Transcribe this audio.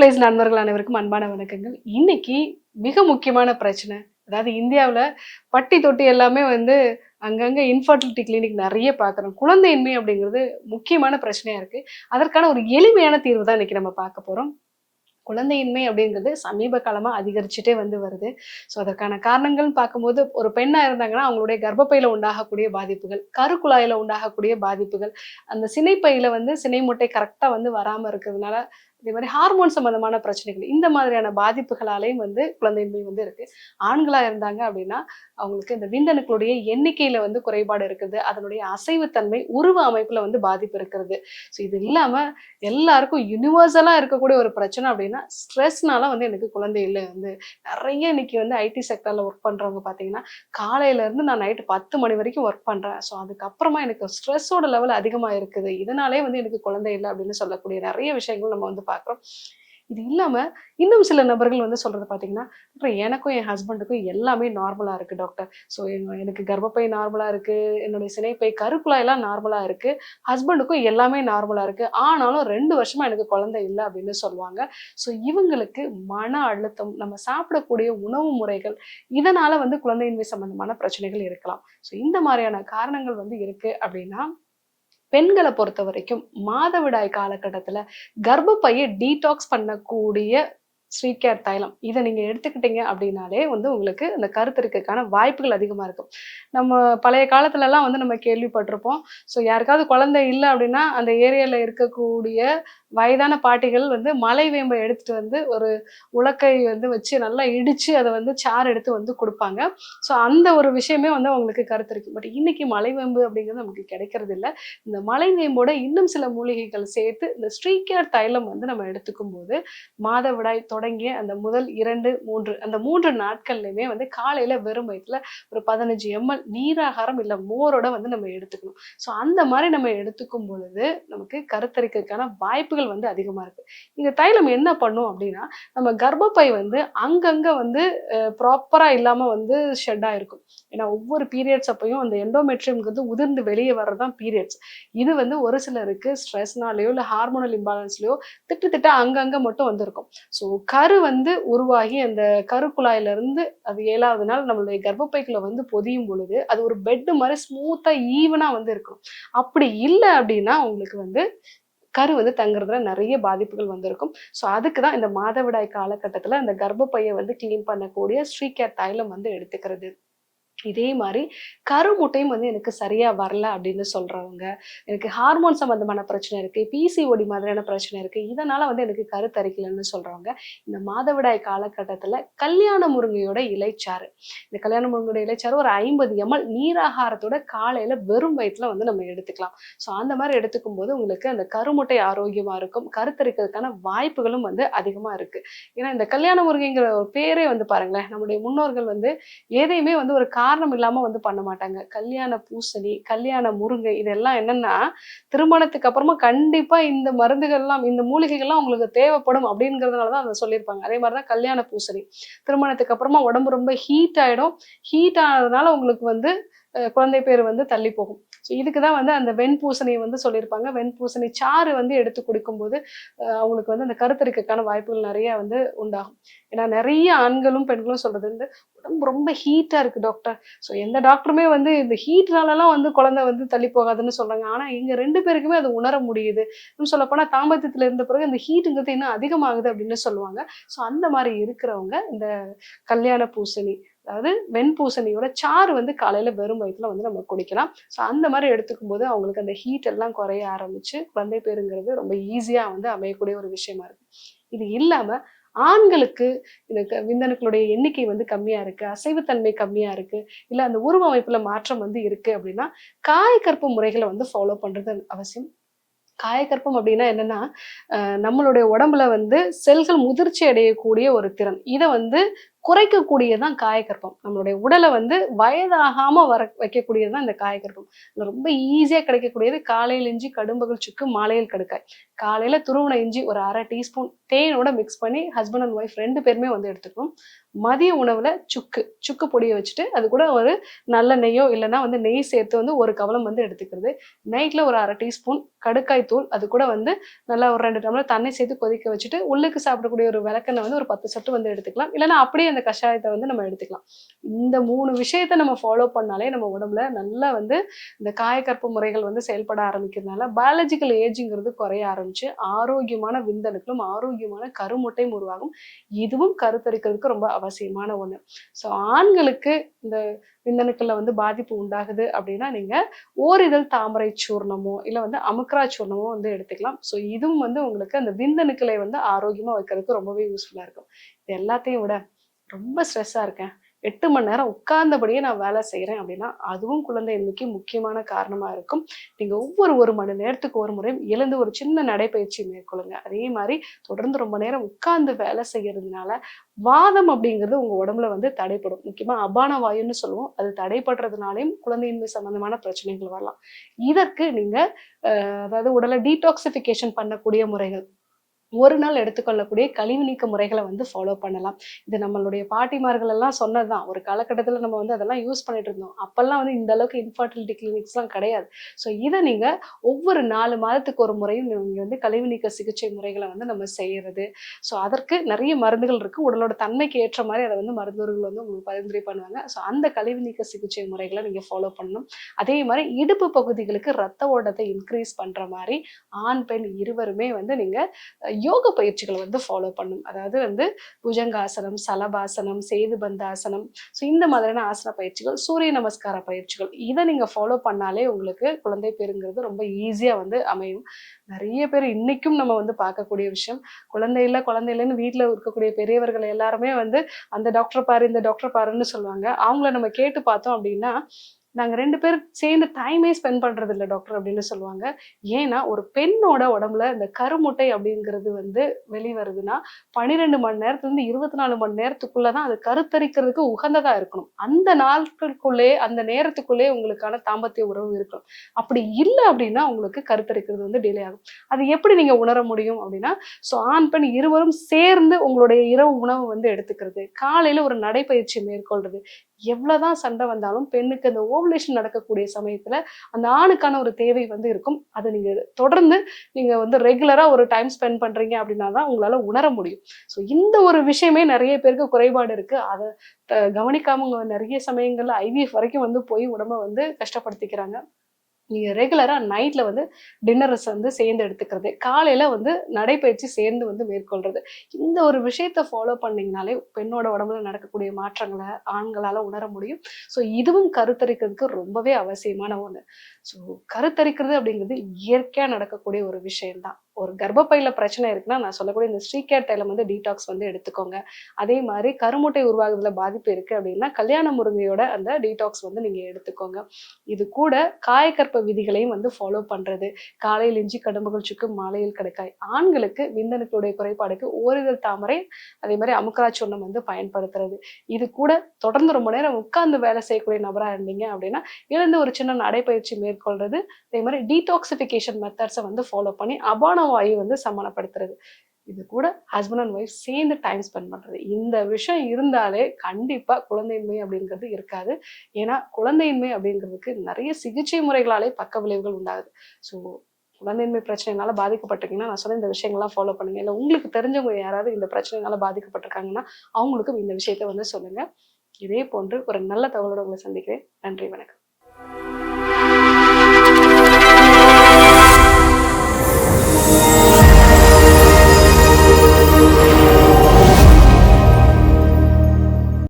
Place நண்பர்கள் அனைவருக்கும் அன்பான வணக்கங்கள். இன்னைக்கு மிக முக்கியமான பிரச்சனை அதாவது இந்தியாவில் பட்டி தொட்டி எல்லாமே வந்து அங்கங்கே இன்ஃபர்டிலிட்டி கிளினிக் நிறைய பார்க்குறோம் குழந்தையின்மை அப்படிங்கிறது முக்கியமான பிரச்சனையாக இருக்குது அதற்கான ஒரு எளிமையான தீர்வு தான் இன்னைக்கு நம்ம பார்க்க போகிறோம் குழந்தையின்மை அப்படிங்கிறது சமீப காலமாக அதிகரிச்சுட்டே வந்து வருது. ஸோ அதற்கான காரணங்கள்னு பார்க்கும்போது ஒரு பெண்ணாக இருந்தாங்கன்னா அவங்களுடைய கர்ப்பப்பையில் உண்டாகக்கூடிய பாதிப்புகள் கருக்குழாயில் உண்டாகக்கூடிய பாதிப்புகள் அந்த சினைப்பையில் வந்து சினை முட்டை கரெக்டாக வந்து வராமல் இருக்கிறதுனால இதே மாதிரி ஹார்மோன் சம்பந்தமான பிரச்சனைகள் இந்த மாதிரியான பாதிப்புகளாலேயும் வந்து குழந்தையின்மை வந்து இருக்கு. ஆண்களாக இருந்தாங்க அப்படின்னா அவங்களுக்கு இந்த விந்தணுக்களுடைய எண்ணிக்கையில வந்து குறைபாடு இருக்குது. அதனுடைய அசைவுத்தன்மை உருவ அமைப்புல வந்து பாதிப்பு இருக்கிறது. ஸோ இது இல்லாம எல்லாருக்கும் யூனிவர்சலா இருக்கக்கூடிய ஒரு பிரச்சனை அப்படின்னா ஸ்ட்ரெஸ்னால வந்து எனக்கு குழந்தை இல்லை வந்து நிறைய இன்னைக்கு வந்து ஐடி செக்டர்ல ஒர்க் பண்றவங்க பாத்தீங்கன்னா காலையில இருந்து நான் நைட்டு பத்து மணி வரைக்கும் ஒர்க் பண்றேன். ஸோ அதுக்கப்புறமா எனக்கு ஸ்ட்ரெஸ்ஸோட லெவல் அதிகமா இருக்குது. இதனாலே வந்து எனக்கு குழந்தை இல்லை அப்படின்னு சொல்லக்கூடிய நிறைய விஷயங்கள் நம்ம வந்து பார்க்குறோம் இது இல்லாம இன்னும் சில நபர்கள் வந்து சொல்கிறது பாத்தீங்கன்னா டாக்டர் எனக்கும் என் ஹஸ்பண்டுக்கும் எல்லாமே நார்மலா இருக்கு டாக்டர் ஸோ எனக்கு கர்ப்பப்பை நார்மலா இருக்கு என்னுடைய சினைப்பை கருக்குழாயெல்லாம் நார்மலா இருக்கு ஹஸ்பண்டுக்கும் எல்லாமே நார்மலா இருக்கு. ஆனாலும் ரெண்டு வருஷமா எனக்கு குழந்தை இல்லை அப்படின்னு சொல்லுவாங்க. ஸோ இவங்களுக்கு மன அழுத்தம் நம்ம சாப்பிடக்கூடிய உணவு முறைகள் இதனால வந்து குழந்தையின்மை சம்பந்தமான பிரச்சனைகள் இருக்கலாம். ஸோ இந்த மாதிரியான காரணங்கள் வந்து இருக்கு அப்படின்னா பெண்களை பொறுத்த வரைக்கும் மாதவிடாய் காலகட்டத்தில் கர்ப்பப்பையை டீடாக்ஸ் பண்ணக்கூடிய ஸ்ரீகேர் தைலம். இதை நீங்கள் எடுத்துக்கிட்டீங்க அப்படின்னாலே வந்து உங்களுக்கு அந்த கருத்தரிக்கிறதுக்கான வாய்ப்புகள் அதிகமாக இருக்கும். நம்ம பழைய காலத்துலலாம் வந்து நம்ம கேள்விப்பட்டிருப்போம். ஸோ யாருக்காவது குழந்தை இல்லை அப்படின்னா அந்த ஏரியாவில் இருக்கக்கூடிய வயதான பாட்டிகள் வந்து மலை வேம்பை எடுத்துட்டு வந்து ஒரு உலக்கை வந்து வச்சு நல்லா இடித்து அதை வந்து சார் எடுத்து வந்து கொடுப்பாங்க. ஸோ அந்த ஒரு விஷயமே வந்து அவங்களுக்கு கருத்தரிக்கும். பட் இன்னைக்கு மலை வேம்பு அப்படிங்கிறது நமக்கு கிடைக்கிறது இல்லை. இந்த மலை வேம்போட இன்னும் சில மூலிகைகள் சேர்த்து இந்த ஸ்ரீகேர் தைலம் வந்து நம்ம எடுத்துக்கும் போது மாதவிடாய் தொடங்கிய அந்த முதல் இரண்டு மூன்று அந்த மூன்று நாட்கள்லையுமே வந்து காலையில வெறும் வயிற்றுல ஒரு பதினஞ்சு எம்எல் நீராகாரம் இல்லை மோரோட வந்து நம்ம எடுத்துக்கணும். ஸோ அந்த மாதிரி நம்ம எடுத்துக்கும் பொழுது நமக்கு கருத்தரிக்கிறதுக்கான வாய்ப்புகள் வந்து அதிகமா இருக்கு. இந்த தைலம் என்ன பண்ணும் அப்படின்னா நம்ம கர்ப்பப்பை வந்து அங்கங்க வந்து ப்ராப்பரா இல்லாம வந்து ஷெட் இருக்கும் ஏன்னா ஒவ்வொரு பீரியட்ஸ் அப்பையும் அந்த எண்டோமெட்ரியம்ங்கிறது உதிர்ந்து வெளியே வர்றதுதான் பீரியட்ஸ் இது வந்து ஒரு சிலருக்கு ஸ்ட்ரெஸ்னாலேயோ இல்லை ஹார்மோனல் இம்பேலன்ஸ்லயோ திட்டு திட்ட அங்கங்க மட்டும் வந்திருக்கும். ஸோ கரு வந்து உருவாகி அந்த கருக்குழாயில இருந்து அது ஏழாவது நாள் நம்மளுடைய கர்ப்பப்பைக்குள்ள வந்து பொதியும் பொழுது அது ஒரு பெட்டு மாதிரி ஸ்மூத்தா ஈவனா வந்து இருக்கும். அப்படி இல்லை அப்படின்னா உங்களுக்கு வந்து கரு வந்து தங்குறதுல நிறைய பாதிப்புகள் வந்திருக்கும். ஸோ அதுக்கு தான் இந்த மாதவிடாய் காலகட்டத்தில் அந்த கர்ப்பப்பையை வந்து கிளீன் பண்ணக்கூடிய ஸ்ரீகேர் தைலம் வந்து எடுத்துக்கிறது. இதே மாதிரி கருமுட்டையும் வந்து எனக்கு சரியாக வரல அப்படின்னு சொல்கிறவங்க எனக்கு ஹார்மோன் சம்மந்தமான பிரச்சனை இருக்குது பிசிஓடி மாதிரியான பிரச்சனை இருக்குது இதனால் வந்து எனக்கு கருத்தரிக்கலன்னு சொல்கிறவங்க இந்த மாதவிடாய் காலகட்டத்தில் கல்யாண முருங்கையோட இலைச்சாறு. இந்த கல்யாண முருங்கையோட இலைச்சாறு ஒரு ஐம்பது எம்எல் நீராகாரத்தோட காலையில் வெறும் வயிற்றுல வந்து நம்ம எடுத்துக்கலாம். ஸோ அந்த மாதிரி எடுத்துக்கும் போது உங்களுக்கு அந்த கருமுட்டை ஆரோக்கியமாக இருக்கும் கருத்தரிக்கிறதுக்கான வாய்ப்புகளும் வந்து அதிகமாக இருக்குது ஏன்னா இந்த கல்யாண முருங்கைங்கிற ஒரு பேரே வந்து பாருங்களேன் நம்முடைய முன்னோர்கள் வந்து எதையுமே வந்து ஒரு கா காரணம் இல்லாம வந்து பண்ண மாட்டாங்க. கல்யாண பூசணி கல்யாண முருங்கை இதெல்லாம் என்னன்னா திருமணத்துக்கு அப்புறமா கண்டிப்பா இந்த மருந்துகள்லாம் இந்த மூலிகைகள்லாம் உங்களுக்கு தேவைப்படும் அப்படிங்கிறதுனால தான் அதை சொல்லியிருப்பாங்க. அதே மாதிரி தான் கல்யாண பூசணி. திருமணத்துக்கு அப்புறமா உடம்பு ரொம்ப ஹீட் ஆயிடும். ஹீட் ஆனதுனால உங்களுக்கு வந்து குழந்தை பேர் வந்து தள்ளி போகும். ஸோ இதுக்கு தான் வந்து அந்த வெண்பூசணியை வந்து சொல்லியிருப்பாங்க. வெண்பூசணி சாறு வந்து எடுத்து குடிக்கும்போது அவங்களுக்கு வந்து அந்த கருத்தரிக்கிறதுக்கான வாய்ப்புகள் நிறைய வந்து உண்டாகும். ஏன்னா நிறைய ஆண்களும் பெண்களும் சொல்றது வந்து உடம்பு ரொம்ப ஹீட்டாக இருக்குது டாக்டர் ஸோ எந்த டாக்டருமே வந்து இந்த ஹீட்னாலலாம் வந்து குழந்தை வந்து தள்ளி போகாதுன்னு சொல்றாங்க. ஆனால் இங்கே ரெண்டு பேருக்குமே அது உணர முடியுது. இன்னும் சொல்லப்போனால் தாம்பத்தியத்தில் இருந்த பிறகு இந்த ஹீட்டுங்கிறது இன்னும் அதிகமாகுது அப்படின்னு சொல்லுவாங்க. ஸோ அந்த மாதிரி இருக்கிறவங்க இந்த கல்யாண பூசணி அதாவது வெண்பூசணியோட சாறு வந்து காலையில வெறும் வயிற்றுல வந்து நம்ம குடிக்கலாம். ஸோ அந்த மாதிரி எடுத்துக்கும் போது அவங்களுக்கு அந்த ஹீட் எல்லாம் குறைய ஆரம்பிச்சு குழந்தை பேருங்கிறது ரொம்ப ஈஸியா வந்து அமையக்கூடிய ஒரு விஷயமா இருக்கு. இது இல்லாம ஆண்களுக்கு இந்த விந்தணுக்களுடைய எண்ணிக்கை வந்து கம்மியா இருக்கு அசைவுத்தன்மை கம்மியா இருக்கு இல்ல அந்த உருவ அமைப்புல மாற்றம் வந்து இருக்கு அப்படின்னா காயக்கற்பு முறைகளை வந்து ஃபாலோ பண்றது அவசியம். காயக்கற்பம் அப்படின்னா என்னன்னா நம்மளுடைய உடம்புல வந்து செல்கள் முதிர்ச்சி அடையக்கூடிய ஒரு திறன். இதை வந்து குறைக்கக்கூடியதான் காயக்கற்பம். நம்மளுடைய உடலை வந்து வயதாகாம வர வைக்கக்கூடியதுதான் இந்த காயக்கற்பம். இதுல ரொம்ப ஈஸியா கிடைக்கக்கூடியது காலையில் இஞ்சி கடும்பகல் சுக்கு மாலையில் கடுக்காய். காலையில துருவன இஞ்சி ஒரு அரை டீஸ்பூன் தேனோட மிக்ஸ் பண்ணி ஹஸ்பண்ட் அண்ட் ஒய்ஃப் ரெண்டு பேருமே வந்து எடுத்துக்கணும். மதிய உணவுல சுக்கு சுக்கு பொடியை வச்சுட்டு அது கூட ஒரு நல்ல நெய்யோ இல்லைன்னா வந்து நெய் சேர்த்து வந்து ஒரு கவலம் வந்து எடுத்துக்கிறது. நைட்ல ஒரு அரை டீஸ்பூன் கடுக்காய் தூள் அது கூட வந்து நல்லா ஒரு ரெண்டு டம்ளர் தண்ணி சேர்த்து கொதிக்க வச்சுட்டு உள்ளுக்கு சாப்பிடக்கூடிய ஒரு விளக்கெண்ணெய் வந்து ஒரு பத்து சொட்டு வந்து எடுத்துக்கலாம். இல்லைன்னா அப்படியே அந்த கஷாயத்தை வந்து நம்ம எடுத்துக்கலாம். இந்த மூணு விஷயத்த நம்ம ஃபாலோ பண்ணாலே நம்ம உடம்புல நல்லா வந்து இந்த காயக்கற்பு முறைகள் வந்து செயல்பட ஆரம்பிக்கிறதுனால பயாலஜிக்கல் ஏஜிங்கிறது குறைய ஆரம்பிச்சு ஆரோக்கியமான விந்தணுக்களும் ஆரோக்கியமான கருமுட்டையும் உருவாகும். இதுவும் கருத்தரிக்கிறதுக்கு ரொம்ப அவசியமான ஒண்ணு. ஸோ ஆண்களுக்கு இந்த விந்தணுக்கள்ல வந்து பாதிப்பு உண்டாகுது அப்படின்னா நீங்க ஓரிதழ் தாமரை சூர்ணமோ இல்லை வந்து அமுக்ரா சூர்ணமோ வந்து எடுத்துக்கலாம். ஸோ இதுவும் வந்து உங்களுக்கு அந்த விந்தணுக்களை வந்து ஆரோக்கியமா வைக்கிறதுக்கு ரொம்பவே யூஸ்ஃபுல்லா இருக்கும். இது எல்லாத்தையும் விட ரொம்ப ஸ்ட்ரெஸ்ஸாக இருக்கேன். எட்டு மணி நேரம் உட்கார்ந்தபடியே நான் வேலை செய்கிறேன் அப்படின்னா அதுவும் குழந்தை எண்ணிக்கை முக்கியமான காரணமாக இருக்கும். நீங்கள் ஒவ்வொரு ஒரு மணி நேரத்துக்கு ஒரு முறையும் எழுந்து ஒரு சின்ன நடைப்பயிற்சி மேற்கொள்ளுங்க. அதே மாதிரி தொடர்ந்து ரொம்ப நேரம் உட்கார்ந்து வேலை செய்யறதுனால வாதம் அப்படிங்கிறது உங்கள் உடம்புல வந்து தடைப்படும் முக்கியமாக அபான வாயுன்னு சொல்லுவோம். அது தடைப்படுறதுனாலையும் குழந்தையின்மை சம்பந்தமான பிரச்சனைகள் வரலாம். இதற்கு நீங்கள் அதாவது உடலை டீடாக்சிஃபிகேஷன் பண்ணக்கூடிய முறைகள் ஒரு நாள் எடுத்துக்கொள்ளக்கூடிய கழிவு நீக்க முறைகளை வந்து ஃபாலோ பண்ணலாம். இது நம்மளுடைய பாட்டிமார்கள் எல்லாம் சொன்னதுதான். ஒரு காலகட்டத்தில் நம்ம வந்து அதெல்லாம் யூஸ் பண்ணிட்டு இருந்தோம். அப்பெல்லாம் வந்து இந்த அளவுக்கு இன்ஃபர்டிலிட்டி கிளினிக்ஸ்லாம் கிடையாது. ஸோ இதை நீங்கள் ஒவ்வொரு நாலு மாதத்துக்கு ஒரு முறையும் நீங்கள் வந்து கழிவு நீக்க சிகிச்சை முறைகளை வந்து நம்ம செய்யறது. ஸோ அதற்கு நிறைய மருந்துகள் இருக்குது உடலோட தன்மைக்கு ஏற்ற மாதிரி அதை வந்து மருத்துவர்கள் வந்து உங்களுக்கு பரிந்துரை பண்ணுவாங்க. ஸோ அந்த கழிவு நீக்க சிகிச்சை முறைகளை நீங்கள் ஃபாலோ பண்ணணும். அதே மாதிரி இடுப்பு பகுதிகளுக்கு ரத்த ஓட்டத்தை இன்க்ரீஸ் பண்ணுற மாதிரி ஆண் பெண் இருவருமே வந்து நீங்கள் யோக பயிற்சிகளை வந்து ஃபாலோ பண்ணும். அதாவது வந்து புஜங்காசனம் சலபாசனம் சேது பந்தாசனம். ஸோ இந்த மாதிரியான ஆசன பயிற்சிகள் சூரிய நமஸ்கார பயிற்சிகள் இதை நீங்கள் ஃபாலோ பண்ணாலே உங்களுக்கு குழந்தை பேருங்கிறது ரொம்ப ஈஸியாக வந்து அமையும். நிறைய பேர் இன்னைக்கும் நம்ம வந்து பார்க்கக்கூடிய விஷயம் குழந்தை இல்லை குழந்தை இல்லைன்னு வீட்டில் இருக்கக்கூடிய பெரியவர்கள் எல்லாருமே வந்து அந்த டாக்டர் பாரு இந்த டாக்டர் பாருன்னு சொல்லுவாங்க. அவங்கள நம்ம கேட்டு பார்த்தோம் அப்படின்னா நாங்கள் ரெண்டு பேரும் சேர்ந்து டைமே ஸ்பெண்ட் பண்ணுறது இல்லை டாக்டர் அப்படின்னு சொல்லுவாங்க. ஏன்னா ஒரு பெண்ணோட உடம்புல இந்த கருமுட்டை அப்படிங்கிறது வந்து வெளிவருதுன்னா பன்னிரெண்டு மணி நேரத்துலேருந்து இருபத்தி நாலு மணி நேரத்துக்குள்ளே தான் அது கருத்தரிக்கிறதுக்கு உகந்ததாக இருக்கணும். அந்த நாட்களுக்குள்ளே அந்த நேரத்துக்குள்ளே உங்களுக்கான தாம்பத்திய உறவு இருக்கணும். அப்படி இல்லை அப்படின்னா உங்களுக்கு கருத்தரிக்கிறது வந்து டிலே ஆகும். அது எப்படி நீங்கள் உணர முடியும் அப்படின்னா ஸோ ஆண் பெண் இருவரும் சேர்ந்து உங்களுடைய இரவு உணவு வந்து எடுத்துக்கிறது. காலையில் ஒரு நடைப்பயிற்சி மேற்கொள்றது. எவ்வளோதான் சண்டை வந்தாலும் பெண்ணுக்கு அந்த ஓவலேஷன் நடக்கக்கூடிய சமயத்துல அந்த ஆணுக்கான ஒரு தேவை வந்து இருக்கும். அதை நீங்க தொடர்ந்து நீங்க வந்து ரெகுலரா ஒரு டைம் ஸ்பெண்ட் பண்றீங்க அப்படின்னா தான் உங்களால உணர முடியும். ஸோ இந்த ஒரு விஷயமே நிறைய பேருக்கு குறைபாடு இருக்கு. அதை கவனிக்காம நிறைய சமயங்கள்ல ஐவிஎஃப் வரைக்கும் வந்து போய் உடம்ப வந்து கஷ்டப்படுத்திக்கிறாங்க. நீங்கள் ரெகுலராக நைட்டில் வந்து டின்னர்ஸ் வந்து சேர்ந்து எடுத்துக்கிறது. காலையில் வந்து நடைப்பயிற்சி சேர்ந்து வந்து மேற்கொள்கிறது இந்த ஒரு விஷயத்தை ஃபாலோ பண்ணிங்கனாலே பெண்ணோட உடம்புல நடக்கக்கூடிய மாற்றங்களை ஆண்களால் உணர முடியும். ஸோ இதுவும் கருத்தரிக்கிறதுக்கு ரொம்பவே அவசியமான ஒன்று ஸோ கருத்தரிக்கிறது அப்படிங்கிறது இயற்கையாக நடக்கக்கூடிய ஒரு விஷயம்தான். ஒரு கர்ப்பப்பையில் பிரச்சனை இருக்குன்னா நான் சொல்லக்கூடிய இந்த ஸ்ரீகேர் தைலம் வந்து டீடாக்ஸ் வந்து எடுத்துக்கோங்க. அதே மாதிரி கருமுட்டை உருவாகுதுல பாதிப்பு இருக்குது அப்படின்னா கல்யாண முருங்கையோட அந்த டீடாக்ஸ் வந்து நீங்கள் எடுத்துக்கோங்க. இது கூட காயக்கற்ப விதிகளையும் வந்து ஃபாலோ பண்ணுறது காலையில் இஞ்சி கடம்புகள் சுக்கு மாலையில் கிடைக்காய். ஆண்களுக்கு விந்தணுக்களுடைய குறைபாடுக்கு ஓரிதழ் தாமரை அதே மாதிரி அமுக்கராச்சூர்ணம் வந்து பயன்படுத்துறது. இது கூட தொடர்ந்து ரொம்ப நேரம் உட்கார்ந்து வேலை செய்யக்கூடிய நபராக இருந்தீங்க அப்படின்னா எழுந்து ஒரு சின்ன நடைப்பயிற்சி மேற்கொள்றது. அதே மாதிரி டீடாக்சிஃபிகேஷன் மெத்தட்ஸை வந்து ஃபாலோ பண்ணி அபான வாயு வந்து சமணப்படுத்துறது இது கூட ஹஸ்பண்ட் அண்ட் ஒய்ஃப் சேர்ந்து டைம் ஸ்பெண்ட் பண்றது. இந்த விஷயம் இருந்தாலே கண்டிப்பா குழந்தையின்மை அப்படிங்கிறது இருக்காது. ஏன்னா குழந்தையின்மை அப்படிங்கிறதுக்கு நிறைய சிகிச்சை முறைகளாலே பக்க விளைவுகள் உண்டாகுது. ஸோ குழந்தையின்மை பிரச்சனைனால பாதிக்கப்பட்டிருக்கீங்கன்னா நான் சொன்ன இந்த விஷயங்கள்லாம் ஃபாலோ பண்ணுங்க. இல்லை உங்களுக்கு தெரிஞ்சவங்க யாராவது இந்த பிரச்சனைனால பாதிக்கப்பட்டிருக்காங்கன்னா அவங்களுக்கும் இந்த விஷயத்த வந்து சொல்லுங்க. இதே போன்று ஒரு நல்ல தகவலோட உங்களை சந்திக்கிறேன். நன்றி வணக்கம்.